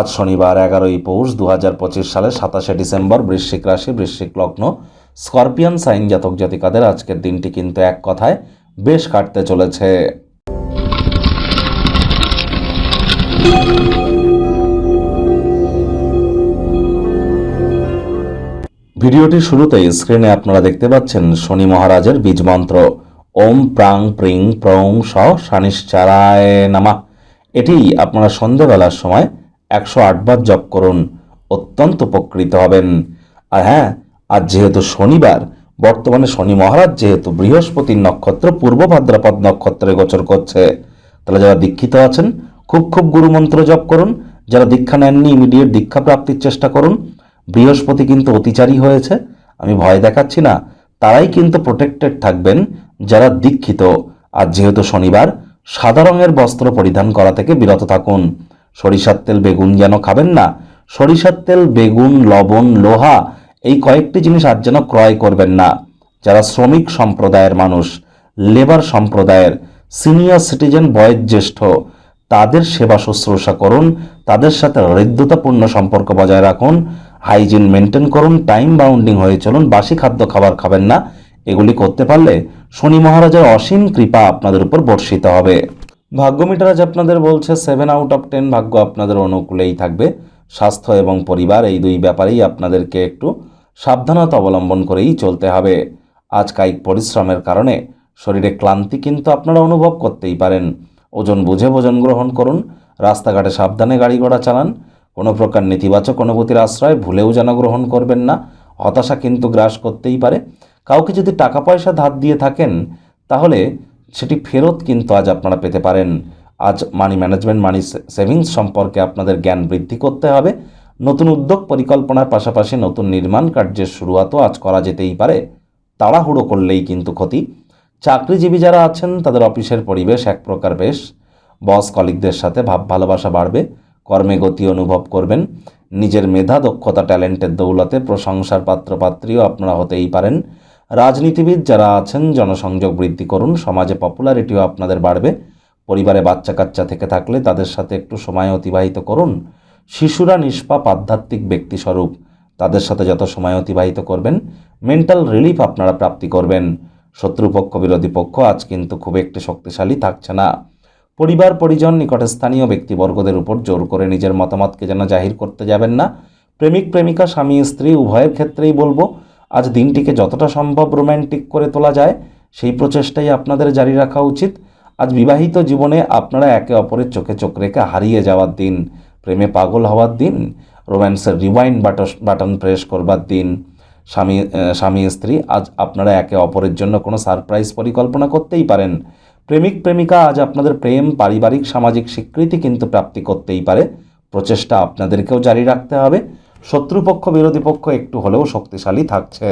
আজ শনিবার এগারোই পৌষ দু হাজার পঁচিশ সালের সাতাশে ডিসেম্বর বৃশ্চিক রাশি, বৃশ্চিক লগ্ন। স্করপিয়ান সাইন জাতক জাতিকাদের আজকের দিনটি কিন্তু এক কথায় বেশ কাটতে চলেছে। ভিডিওটির শুরুতেই স্ক্রিনে আপনারা দেখতে পাচ্ছেন শনি মহারাজের বীজ মন্ত্র। ওম প্রাং প্রিং প্রং স শানিশ্চারায় নামা। এটি আপনারা সন্ধেবেলার সময় একশো আটবার জপ করুন, অত্যন্ত উপকৃত হবেন। আর হ্যাঁ আজ যেহেতু শনিবার, বর্তমানে শনি মহারাজ যেহেতু বৃহস্পতির নক্ষত্র, পূর্ব ভাদ্রাপদ নক্ষত্রে গোচর করছে। তাহলে যারা দীক্ষিত আছেন, খুব খুব গুরুমন্ত্র জপ করুন। যারা দীক্ষা নেননি ইমিডিয়েট দীক্ষা প্রাপ্তির চেষ্টা করুন। বৃহস্পতি কিন্তু অতিচারী হয়েছে, আমি ভয় দেখাচ্ছি না। তারাই কিন্তু প্রোটেক্টেড থাকবেন যারা দীক্ষিত। আর যেহেতু শনিবার, সাদা রঙের বস্ত্র পরিধান করা থেকে বিরত থাকুন। সরিষার তেল, বেগুন যেন খাবেন না। সরিষার তেল, বেগুন, লবণ, লোহা, এই কয়েকটি জিনিস আর যেন ক্রয় করবেন না। যারা শ্রমিক সম্প্রদায়ের মানুষ, লেবার সম্প্রদায়ের, সিনিয়র সিটিজেন, বয়োজ্যেষ্ঠ, তাদের সেবা শুশ্রূষা করুন, তাদের সাথে হৃদ্যতাপূর্ণ সম্পর্ক বজায় রাখুন, হাইজিন মেনটেন করুন, টাইম বাউন্ডিং হয়ে চলুন, বাসি খাদ্য খাবার খাবেন না। এগুলি করতে পারলে শনি মহারাজের অসীম কৃপা আপনাদের উপর বর্ষিত হবে। ভাগ্য মিটার আজ আপনাদের বলছে সেভেন আউট অফ টেন ভাগ্য আপনাদের অনুকূলেই থাকবে। স্বাস্থ্য এবং পরিবার এই দুই ব্যাপারেই আপনাদেরকে একটু সাবধানতা অবলম্বন করেই চলতে হবে। আজ কায়িক পরিশ্রমের কারণে শরীরে ক্লান্তি কিন্তু আপনারা অনুভব করতেই পারেন। ওজন বুঝে ভোজন গ্রহণ করুন, রাস্তাঘাটে সাবধানে গাড়ি ঘোড়া চালান, কোনো প্রকার নেতিবাচক অনুভূতির আশ্রয় ভুলেও যেন গ্রহণ করবেন না, হতাশা কিন্তু গ্রাস করতেই পারে। কাউকে যদি টাকা পয়সা ধার দিয়ে থাকেন, তাহলে সেটি ফেরত কিন্তু আজ আপনারা পেতে পারেন। আজ মানি ম্যানেজমেন্ট মানি সেভিংস সম্পর্কে আপনাদের জ্ঞান বৃদ্ধি করতে হবে। নতুন উদ্যোগ পরিকল্পনার পাশাপাশি নতুন নির্মাণ কার্যের শুরুয়াতও আজ করা যেতেই পারে। তাড়াহুড়ো করলেই কিন্তু ক্ষতি। চাকরিজীবী যারা আছেন, তাদের অফিসের পরিবেশ এক প্রকার বেশ। বস কলিগদের সাথে ভাব ভালোবাসা বাড়বে, কর্মে গতি অনুভব করবেন। নিজের মেধা, দক্ষতা, ট্যালেন্টের দৌলতে প্রশংসার পাত্রপাত্রীও আপনারা হতেই পারেন। রাজনীতিবিদ যারা আছেন, জনসংযোগ বৃদ্ধি করুন, সমাজে পপুলারিটিও আপনাদের বাড়বে। পরিবারে বাচ্চা কাচ্চা থেকে থাকলে তাদের সাথে একটু সময় অতিবাহিত করুন। শিশুরা নিষ্পাপ, আধ্যাত্মিক ব্যক্তিস্বরূপ, তাদের সাথে যত সময় অতিবাহিত করবেন, মেন্টাল রিলিফ আপনারা প্রাপ্তি করবেন। শত্রুপক্ষ, বিরোধী পক্ষ আজ কিন্তু খুব একটি শক্তিশালী থাকছে না। পরিবার, পরিজন, নিকটে স্থানীয় ব্যক্তিবর্গদের উপর জোর করে নিজের মতামতকে যেন জাহির করতে যাবেন না। প্রেমিক, প্রেমিকা, স্বামী, স্ত্রী, উভয়ের ক্ষেত্রেই বলব আজ দিনটিকে যতটা সম্ভব রোম্যান্টিক করে তোলা যায়, সেই প্রচেষ্টাই আপনাদের জারি রাখা উচিত। আজ বিবাহিত জীবনে আপনারা একে অপরের চোখে চোখ রেখে হারিয়ে যাওয়ার দিন, প্রেমে পাগল হওয়ার দিন, রোম্যান্সের রিওয়াইন্ড বাটন প্রেস করবার দিন। স্বামী স্বামী, স্ত্রী, আজ আপনারা একে অপরের জন্য কোনো সারপ্রাইজ পরিকল্পনা করতেই পারেন। প্রেমিক, প্রেমিকা আজ আপনাদের প্রেম, পারিবারিক, সামাজিক স্বীকৃতি কিন্তু প্রাপ্তি করতেই পারে। প্রচেষ্টা আপনাদেরকেও জারি রাখতে হবে। শত্রুপক্ষ বিরোধী পক্ষ একটু হলেও শক্তিশালী থাকছে।